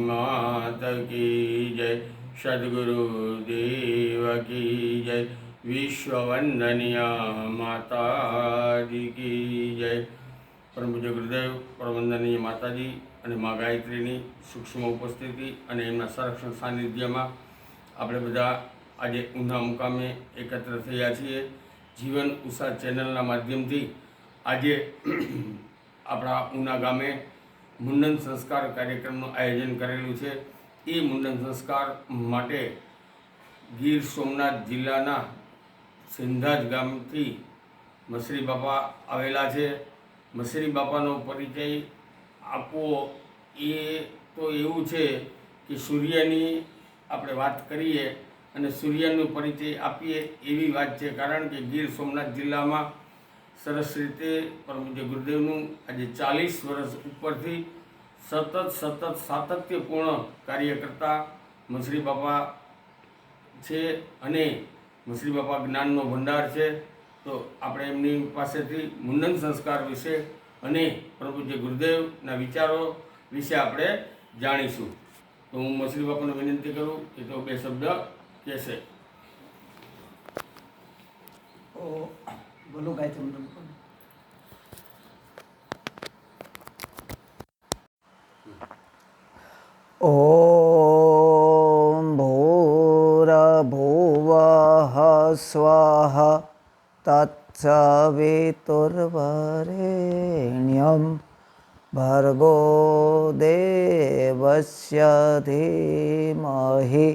માત કી જય સદગુરુ દેવ કી જય વિશ્વવંદનીય માતાજી કી જય પરમ પૂજ્ય ગુરુદેવ પરમવંદનીય માતાજી અને મા ગાયત્રીની સૂક્ષ્મ ઉપસ્થિતિ અને એમના સંરક્ષણ સાનિધ્યમાં આપણે બધા આજે ઊંધા મુકામે એકત્ર થયા છીએ. જીવન ઉષા ચેનલના માધ્યમથી આજે આપણા ઉના ગામે મુંડન સંસ્કાર કાર્યક્રમનું આયોજન કરેલું છે. એ મુંડન સંસ્કાર માટે ગીર સોમનાથ જિલ્લાના સિંધાજ ગામથી મસરી બાપા આવેલા છે. મસરી બાપાનો પરિચય આપવો એ તો એવું છે કે સૂર્યની આપણે વાત કરીએ અને સૂર્યનો પરિચય આપીએ એવી વાત છે. કારણ કે ગીર સોમનાથ જિલ્લામાં સરસ રીતે પરમ પૂજ્ય ગુરુદેવનું આજે ચાલીસ વર્ષ ઉપરથી સતત સતત, સાતત્યપૂર્ણ કાર્ય કરતા મસરી બાપા છે અને મસરી બાપા જ્ઞાનનો ભંડાર છે. તો આપણે એમની પાસેથી મુંડન સંસ્કાર વિશે અને પરમ પૂજ્ય ગુરુદેવના વિચારો વિશે આપણે જાણીશું. તો હું મસરી બાપાને વિનંતી કરું કે તો બે શબ્દ કહેશે. बोलो गायत्री मंडल ओ भूरभुवः स्वाहा तत्सवितुर्वरेण्यं भर्गो देवस्य धीमहि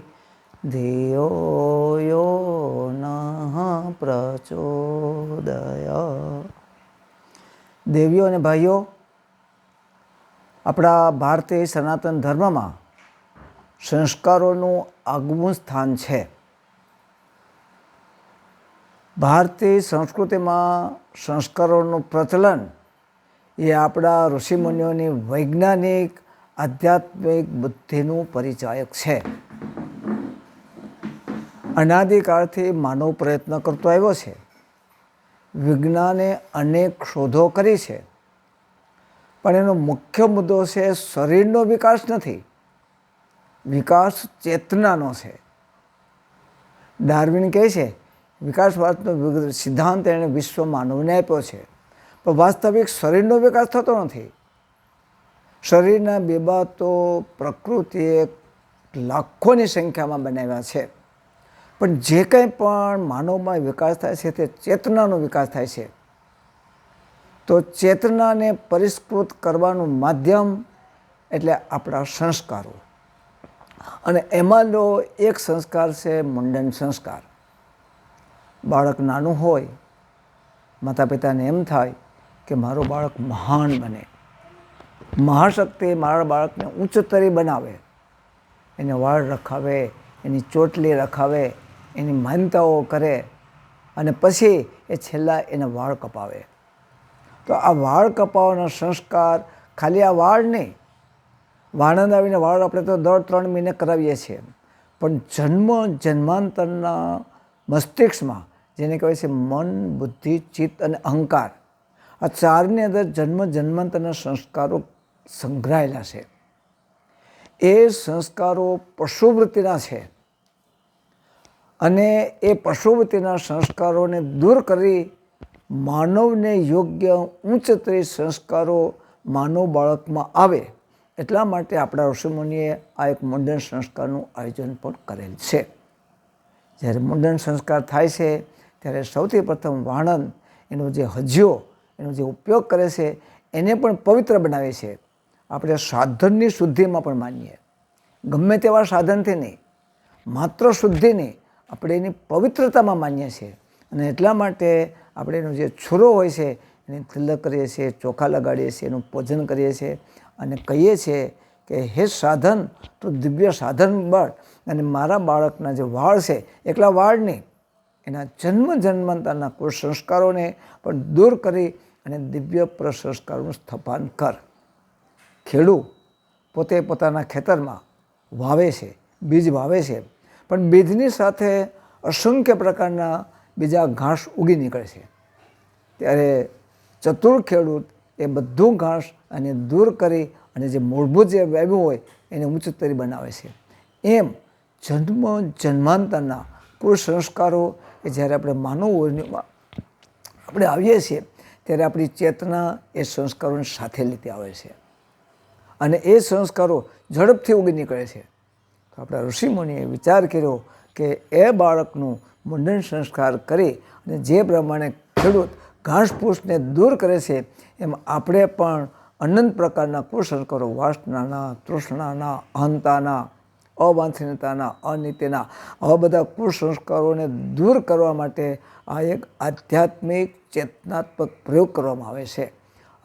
ધિયો યો ન પ્રચોદય દેવીઓ અને ભાઈઓ, આપણા ભારતીય સનાતન ધર્મમાં સંસ્કારોનું આગવું સ્થાન છે. ભારતીય સંસ્કૃતિમાં સંસ્કારોનું પ્રચલન એ આપણા ઋષિમુનિઓની વૈજ્ઞાનિક, આધ્યાત્મિક બુદ્ધિનું પરિચાયક છે. અનાદિકાળથી માનવ પ્રયત્ન કરતો આવ્યો છે. વિજ્ઞાને અનેક શોધો કરી છે. પણ એનો મુખ્ય મુદ્દો છે શરીરનો વિકાસ નથી. વિકાસ ચેતનાનો છે. ડાર્વિન કહે છે વિકાસવાદનો સિદ્ધાંત એણે વિશ્વ માનવને આપ્યો છે. પણ વાસ્તવિક શરીરનો વિકાસ થતો નથી. શરીરના બેબાતો પ્રકૃતિએ લાખોની સંખ્યામાં બનાવ્યા છે. પણ જે કંઈ પણ માનવમાં વિકાસ થાય છે, તે ચેતનાનો વિકાસ થાય છે. તો ચેતનાને પરિષ્કૃત કરવાનું માધ્યમ એટલે આપણા સંસ્કારો. અને એમાંનો એક સંસ્કાર છે મુંડન સંસ્કાર. બાળક નાનું હોય માતા પિતાને એમ થાય કે મારું બાળક મહાન બને. મહાશક્તિ મારા બાળકને ઉચ્ચતરી બનાવે. એને વાળ રખાવે, એની ચોટલી રખાવે એની માનતાઓ કરે અને પછી એ છેલ્લા એને વાળ કપાવે. તો આ વાળ કપાવવાનો સંસ્કાર ખાલી આ વાળ નહીં. વાણંદ આવીને વાળ આપણે તો દર ત્રણ મહિને કરાવીએ છીએ. પણ જન્મ જન્માંતરના મસ્તિષ્કમાં જેને કહેવાય છે મન, બુદ્ધિ, ચિત્ત અને અહંકાર, આ ચારની અંદર જન્મ જન્માંતરના સંસ્કારો સંઘરાયેલા છે. એ સંસ્કારો પશુવૃત્તિના છે. અને એ પશુવૃત્તિના સંસ્કારોને દૂર કરી માનવને યોગ્ય ઉચ્ચતરી સંસ્કારો માનવ બાળકમાં આવે એટલા માટે આપણા ઋષિમુનિએ આ એક મુંડન સંસ્કારનું આયોજન પણ કરેલ છે. જ્યારે મુંડન સંસ્કાર થાય છે, ત્યારે સૌથી પ્રથમ વાણંદ એનો જે હજ્યો, એનો જે ઉપયોગ કરે છે, એને પણ પવિત્ર બનાવે છે. આપણે સાધનની શુદ્ધિમાં પણ માનીએ. ગમે તેવા સાધનથી નહીં, માત્ર શુદ્ધિ નહીં આપણે એની પવિત્રતામાં માનીએ છીએ. અને એટલા માટે આપણે એનો જે છોરો હોય છે, એને તિલક કરીએ છીએ, ચોખા લગાડીએ છીએ, એનું પૂજન કરીએ છીએ અને કહીએ છીએ કે, હે સાધન, તો દિવ્ય સાધન બળ અને મારા બાળકના જે વાળ છે, એકલા વાળ નહીં, એના જન્મ જન્માંતરના કુસંસ્કારોને પણ દૂર કરી અને દિવ્ય પ્રસંસ્કારોનું સ્થાપન કર. ખેડૂ પોતે પોતાના ખેતરમાં વાવે છે, બીજ વાવે છે. પણ બીજની સાથે અસંખ્ય પ્રકારના બીજા ઘાસ ઉગી નીકળે છે. ત્યારે ચતુર ખેડૂત એ બધું ઘાસ અને દૂર કરી અને જે મૂળભૂત જે વાવ્યું હોય એને ઉચ્ચતરી બનાવે છે. એમ જન્મ જન્માંતરના સંસ્કારો એ જ્યારે આપણે માનવ આપણે આવીએ છીએ, ત્યારે આપણી ચેતના એ સંસ્કારોની સાથે લીધી આવે છે. અને એ સંસ્કારો ઝડપથી ઉગી નીકળે છે. આપણા ઋષિમુનિએ વિચાર કર્યો કે એ બાળકનું મુંડન સંસ્કાર કરી અને જે પ્રમાણે ખેડૂત ઘાસફૂસને દૂર કરે છે, એમ આપણે પણ અનંત પ્રકારના કુસંસ્કારો વાસનાના, તૃષ્ણાના, અહંતાના, અવાંછનીયતાના, અનિત્યના, આવા બધા કુસંસ્કારોને દૂર કરવા માટે આ એક આધ્યાત્મિક ચેતનાત્મક પ્રયોગ કરવામાં આવે છે.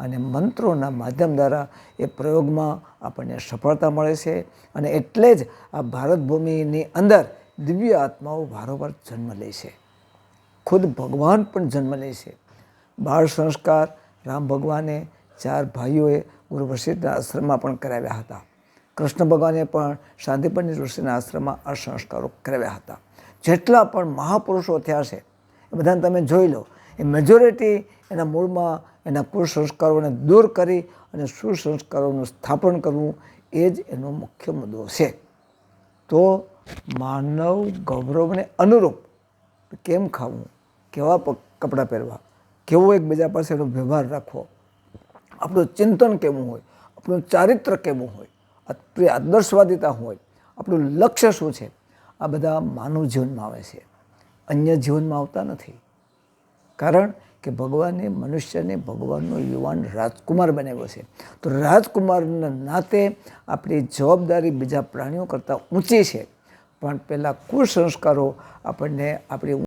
અને મંત્રોના માધ્યમ દ્વારા એ પ્રયોગમાં આપણને સફળતા મળે છે અને એટલે જ આ ભારત ભૂમિની અંદર દિવ્ય આત્માઓ વારંવાર જન્મ લે છે. ખુદ ભગવાન પણ જન્મ લે છે. બાળ સંસ્કાર, રામ ભગવાને ચાર ભાઈઓએ ગુરુ વશિષ્ઠના આશ્રમમાં પણ કરાવ્યા હતા. કૃષ્ણ ભગવાને પણ શાંતિપંડિત ઋષિના આશ્રમમાં આ સંસ્કારો કરાવ્યા હતા. જેટલા પણ મહાપુરુષો થયા છે, એ બધાને તમે જોઈ લો એ મેજોરિટી એના મૂળમાં એના કુસંસ્કારોને દૂર કરી અને સુસંસ્કારોનું સ્થાપન કરવું એ જ એનો મુખ્ય મુદ્દો છે. તો માનવ ગૌરવને અનુરૂપ કેમ ખાવું? કેવા કપડાં પહેરવા? કેવો એકબીજા પાસે એનો વ્યવહાર રાખવો? આપણું ચિંતન કેવું હોય? આપણું ચારિત્ર કેવું હોય? આપણી આદર્શવાદિતા હોય? આપણું લક્ષ્ય શું છે? આ બધા માનવ જીવનમાં આવે છે. અન્ય જીવનમાં આવતા નથી. કારણ કે ભગવાને મનુષ્યને ભગવાનનો યુવાન રાજકુમાર બનાવ્યો છે. તો રાજકુમારના નાતે આપણી જવાબદારી બીજા પ્રાણીઓ કરતાં ઊંચી છે. પણ પહેલાં કુસંસ્કારો આપણને, આપણી